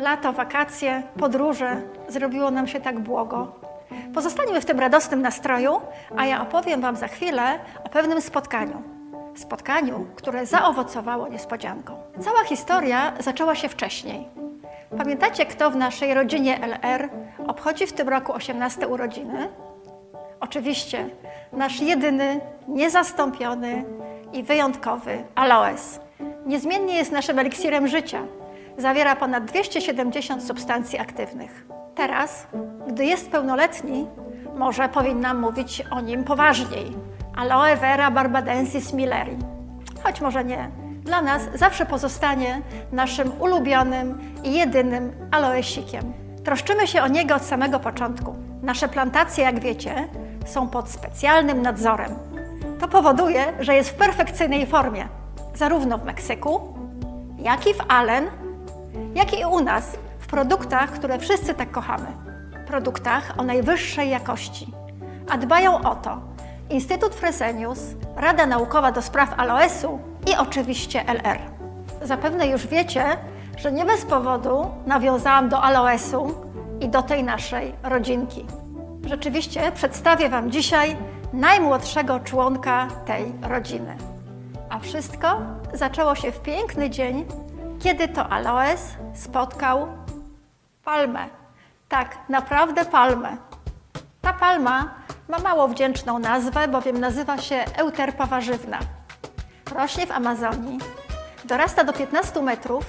Lato, wakacje, podróże zrobiło nam się tak błogo. Pozostańmy w tym radosnym nastroju, a ja opowiem Wam za chwilę o pewnym spotkaniu. Spotkaniu, które zaowocowało niespodzianką. Cała historia zaczęła się wcześniej. Pamiętacie, kto w naszej rodzinie LR obchodzi w tym roku 18 urodziny? Oczywiście nasz jedyny, niezastąpiony i wyjątkowy aloes. Niezmiennie jest naszym eliksirem życia. Zawiera ponad 270 substancji aktywnych. Teraz, gdy jest pełnoletni, może powinnam mówić o nim poważniej. Aloe vera barbadensis milleri. Choć może nie. Dla nas zawsze pozostanie naszym ulubionym i jedynym aloesikiem. Troszczymy się o niego od samego początku. Nasze plantacje, jak wiecie, są pod specjalnym nadzorem. To powoduje, że jest w perfekcyjnej formie, zarówno w Meksyku, jak i w Allen, jak i u nas, w produktach, które wszyscy tak kochamy. Produktach o najwyższej jakości. A dbają o to Instytut Fresenius, Rada Naukowa do Spraw Aloesu i oczywiście LR. Zapewne już wiecie, że nie bez powodu nawiązałam do aloesu i do tej naszej rodzinki. Rzeczywiście przedstawię Wam dzisiaj najmłodszego członka tej rodziny. A wszystko zaczęło się w piękny dzień, kiedy to aloes spotkał palmę. Tak, naprawdę palmę. Ta palma ma mało wdzięczną nazwę, bowiem nazywa się euterpa warzywna. Rośnie w Amazonii, dorasta do 15 metrów,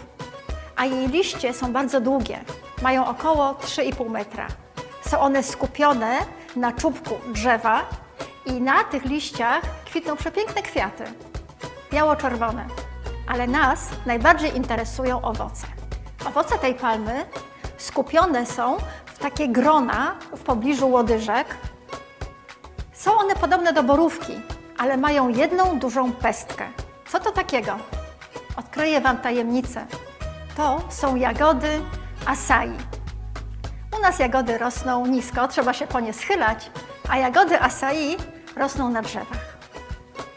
a jej liście są bardzo długie. Mają około 3,5 metra. Są one skupione na czubku drzewa i na tych liściach kwitną przepiękne kwiaty, biało-czerwone. Ale nas najbardziej interesują owoce. Owoce tej palmy skupione są w takie grona w pobliżu łodyżek. Są one podobne do borówki, ale mają jedną dużą pestkę. Co to takiego? Odkryję Wam tajemnicę. To są jagody acai. U nas jagody rosną nisko, trzeba się po nie schylać, a jagody acai rosną na drzewach.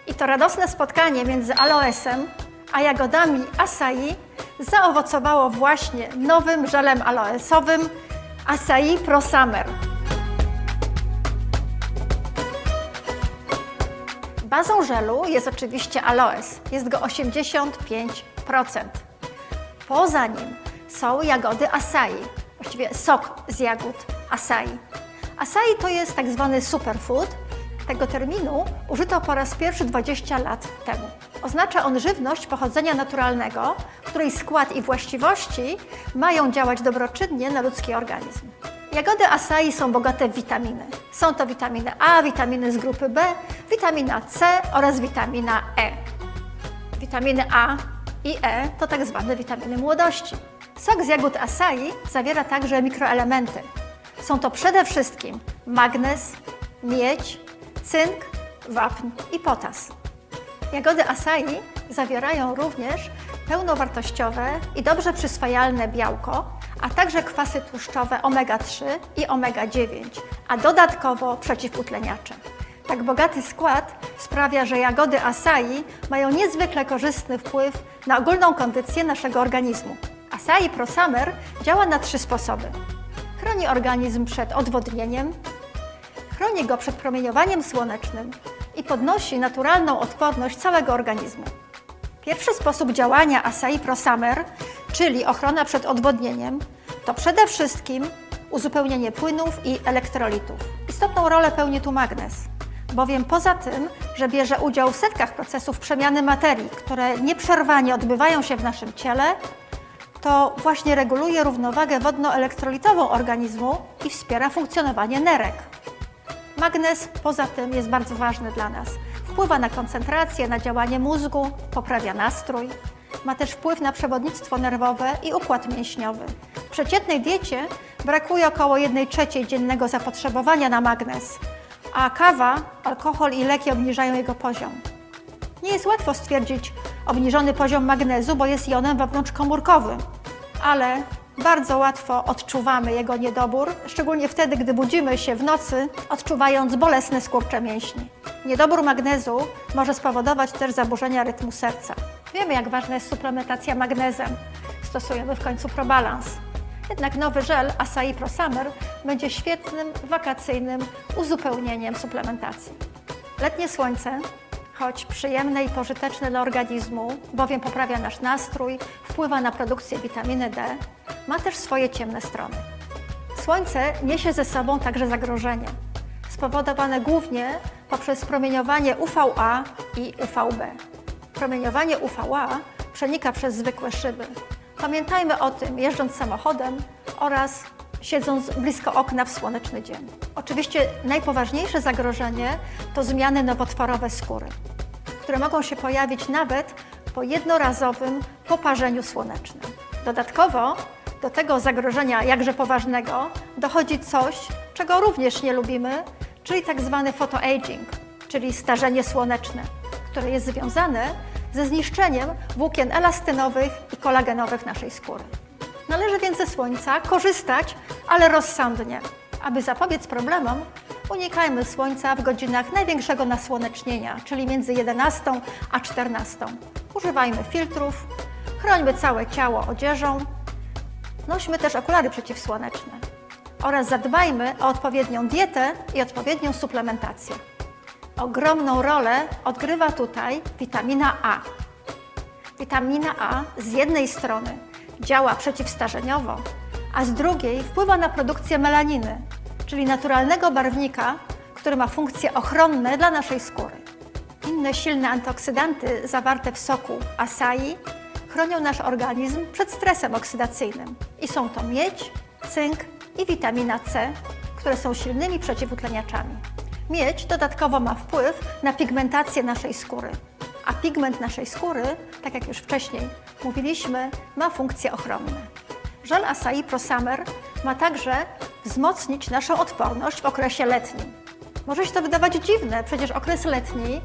I to radosne spotkanie między aloesem a jagodami acai zaowocowało właśnie nowym żelem aloesowym Acai Pro Summer. Bazą żelu jest oczywiście aloes. Jest go 85%. Poza nim są jagody acai, właściwie sok z jagód acai. Acai to jest tak zwany superfood. Tego terminu użyto po raz pierwszy 20 lat temu. Oznacza on żywność pochodzenia naturalnego, której skład i właściwości mają działać dobroczynnie na ludzki organizm. Jagody acai są bogate w witaminy. Są to witaminy A, witaminy z grupy B, witamina C oraz witamina E. Witaminy A i E to tak zwane witaminy młodości. Sok z jagód acai zawiera także mikroelementy. Są to przede wszystkim magnez, miedź, cynk, wapń i potas. Jagody acai zawierają również pełnowartościowe i dobrze przyswajalne białko, a także kwasy tłuszczowe omega-3 i omega-9, a dodatkowo przeciwutleniacze. Tak bogaty skład sprawia, że jagody acai mają niezwykle korzystny wpływ na ogólną kondycję naszego organizmu. Acai Pro Summer działa na trzy sposoby. Chroni organizm przed odwodnieniem, chroni go przed promieniowaniem słonecznym i podnosi naturalną odporność całego organizmu. Pierwszy sposób działania Acai Pro Summer, czyli ochrona przed odwodnieniem, to przede wszystkim uzupełnienie płynów i elektrolitów. Istotną rolę pełni tu magnez, bowiem poza tym, że bierze udział w setkach procesów przemiany materii, które nieprzerwanie odbywają się w naszym ciele, to właśnie reguluje równowagę wodno-elektrolitową organizmu i wspiera funkcjonowanie nerek. Magnez poza tym jest bardzo ważny dla nas. Wpływa na koncentrację, na działanie mózgu, poprawia nastrój. Ma też wpływ na przewodnictwo nerwowe i układ mięśniowy. W przeciętnej diecie brakuje około 1 trzeciej dziennego zapotrzebowania na magnez, a kawa, alkohol i leki obniżają jego poziom. Nie jest łatwo stwierdzić obniżony poziom magnezu, bo jest jonem wewnątrzkomórkowym, ale bardzo łatwo odczuwamy jego niedobór, szczególnie wtedy, gdy budzimy się w nocy, odczuwając bolesne skurcze mięśni. Niedobór magnezu może spowodować też zaburzenia rytmu serca. Wiemy, jak ważna jest suplementacja magnezem. Stosujemy w końcu probalans. Jednak nowy żel Acai Pro Summer będzie świetnym wakacyjnym uzupełnieniem suplementacji. Letnie słońce, choć przyjemne i pożyteczne dla organizmu, bowiem poprawia nasz nastrój, wpływa na produkcję witaminy D, ma też swoje ciemne strony. Słońce niesie ze sobą także zagrożenie, spowodowane głównie poprzez promieniowanie UVA i UVB. Promieniowanie UVA przenika przez zwykłe szyby. Pamiętajmy o tym jeżdżąc samochodem oraz siedząc blisko okna w słoneczny dzień. Oczywiście najpoważniejsze zagrożenie to zmiany nowotworowe skóry, które mogą się pojawić nawet po jednorazowym poparzeniu słonecznym. Dodatkowo do tego zagrożenia jakże poważnego dochodzi coś, czego również nie lubimy, czyli tak zwany photoaging, czyli starzenie słoneczne, które jest związane ze zniszczeniem włókien elastynowych i kolagenowych naszej skóry. Należy więc ze słońca korzystać, ale rozsądnie. Aby zapobiec problemom, unikajmy słońca w godzinach największego nasłonecznienia, czyli między 11 a 14. Używajmy filtrów, chrońmy całe ciało odzieżą, nośmy też okulary przeciwsłoneczne oraz zadbajmy o odpowiednią dietę i odpowiednią suplementację. Ogromną rolę odgrywa tutaj witamina A. Witamina A z jednej strony działa przeciwstarzeniowo, a z drugiej wpływa na produkcję melaniny, czyli naturalnego barwnika, który ma funkcje ochronne dla naszej skóry. Inne silne antyoksydanty zawarte w soku acai chronią nasz organizm przed stresem oksydacyjnym i są to miedź, cynk i witamina C, które są silnymi przeciwutleniaczami. Miedź dodatkowo ma wpływ na pigmentację naszej skóry, a pigment naszej skóry, tak jak już wcześniej mówiliśmy, ma funkcje ochronne. Żel Acai Pro Summer ma także wzmocnić naszą odporność w okresie letnim. Może się to wydawać dziwne, przecież okres letni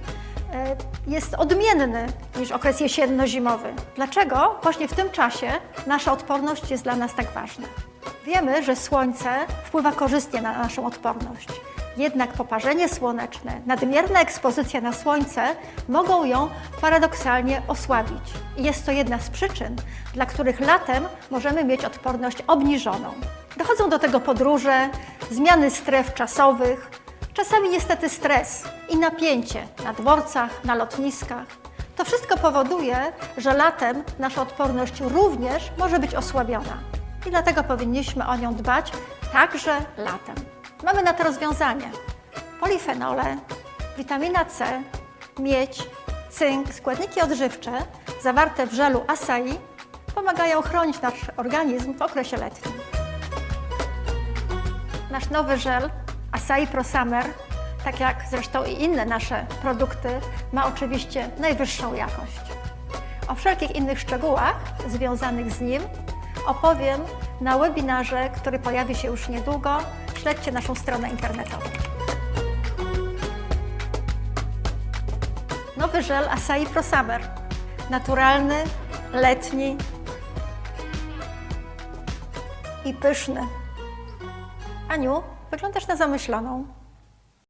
e, jest odmienny niż okres jesienno-zimowy. Dlaczego właśnie w tym czasie nasza odporność jest dla nas tak ważna? Wiemy, że słońce wpływa korzystnie na naszą odporność. Jednak poparzenie słoneczne, nadmierna ekspozycja na słońce mogą ją paradoksalnie osłabić. I jest to jedna z przyczyn, dla których latem możemy mieć odporność obniżoną. Dochodzą do tego podróże, zmiany stref czasowych, czasami niestety stres i napięcie na dworcach, na lotniskach. To wszystko powoduje, że latem nasza odporność również może być osłabiona. I dlatego powinniśmy o nią dbać także latem. Mamy na to rozwiązanie. Polifenole, witamina C, miedź, cynk, składniki odżywcze zawarte w żelu acai pomagają chronić nasz organizm w okresie letnim. Nasz nowy żel Acai Pro Summer, tak jak zresztą i inne nasze produkty, ma oczywiście najwyższą jakość. O wszelkich innych szczegółach związanych z nim opowiem na webinarze, który pojawi się już niedługo. Śledźcie naszą stronę internetową. Nowy żel Acai Pro Summer. Naturalny, letni i pyszny. Aniu, wyglądasz na zamyśloną.